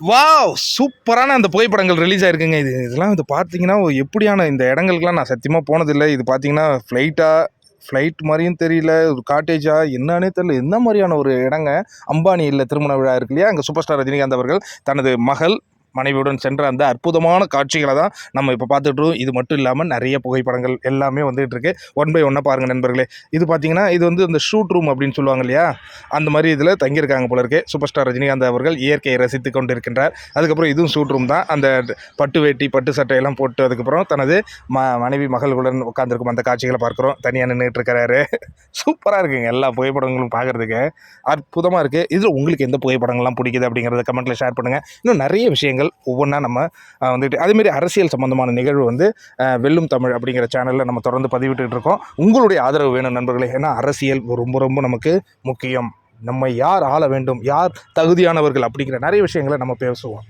Wow சூப்பரான அந்த புகைப்படங்கள் ரிலீஸ் ஆயிருக்குங்க. இது இதெல்லாம் இது பார்த்தீங்கன்னா எப்படியான இந்த இடங்களுக்குலாம் நான் சத்தியமாக போனதில்லை. இது பார்த்தீங்கன்னா ஃப்ளைட்டாக ஃப்ளைட் மாதிரியும் தெரியல. ஒரு காட்டேஜா என்னன்னே தெரியல. என்ன மாதிரியான ஒரு இடங்க? அம்பானி இல்லை திருமண விழா இருக்கு இல்லையா? அங்கே சூப்பர் ஸ்டார் ரஜினிகாந்த் அவர்கள் தனது மகள் மனைவியுடன் சென்ற அந்த அற்புதமான காட்சிகளை தான் நம்ம இப்போ பார்த்துட்ருவோம் இது மட்டும் இல்லாமல் நிறைய புகைப்படங்கள் எல்லாமே வந்துகிட்டு இருக்கு. ஒன் பை ஒன்னாக பாருங்கள் நண்பர்களே. இது பார்த்தீங்கன்னா இது வந்து இந்த ஷூட் ரூம் அப்படின்னு சொல்லுவாங்க இல்லையா? அந்த மாதிரி இதில் தங்கியிருக்காங்க போல இருக்கு. சூப்பர் ஸ்டார் ரஜினிகாந்த் அவர்கள் இயற்கையை ரசித்து கொண்டு இருக்கின்றார் அதுக்கப்புறம் இதுவும் ஷூட் ரூம் தான். அந்த பட்டு வேட்டி பட்டு சட்டையெல்லாம் போட்டு அதுக்கப்புறம் தனது ம மனைவி மகள்களுடன் உட்காந்துருக்கும் அந்த காட்சிகளை பார்க்குறோம். தனியாக நின்றுட்டு இருக்கிறாரு சூப்பராக இருக்குங்க எல்லா புகைப்படங்களும் பார்க்குறதுக்கு அற்புதமாக இருக்குது இதில் உங்களுக்கு எந்த புகைப்படங்கள்லாம் பிடிக்குது அப்படிங்கிறத கமெண்ட்டில் ஷேர் பண்ணுங்கள் இன்னும் நிறைய விஷயங்கள் ஒவ்வொன்றா நம்ம வந்துட்டு அதேமாரி அரசியல் சம்மந்தமான நிகழ்வு வந்து வெல்லும் தமிழ் அப்படிங்கிற சேனலில் நம்ம தொடர்ந்து பதிவிட்டு இருக்கோம். உங்களுடைய ஆதரவு வேணும் நண்பர்களே. ஏன்னா அரசியல் ரொம்ப ரொம்ப நமக்கு முக்கியம். நம்ம யார் ஆள வேண்டும்? யார் தகுதியானவர்கள்? அப்படிங்கிற நிறைய விஷயங்களை நம்ம பேசுவோம்.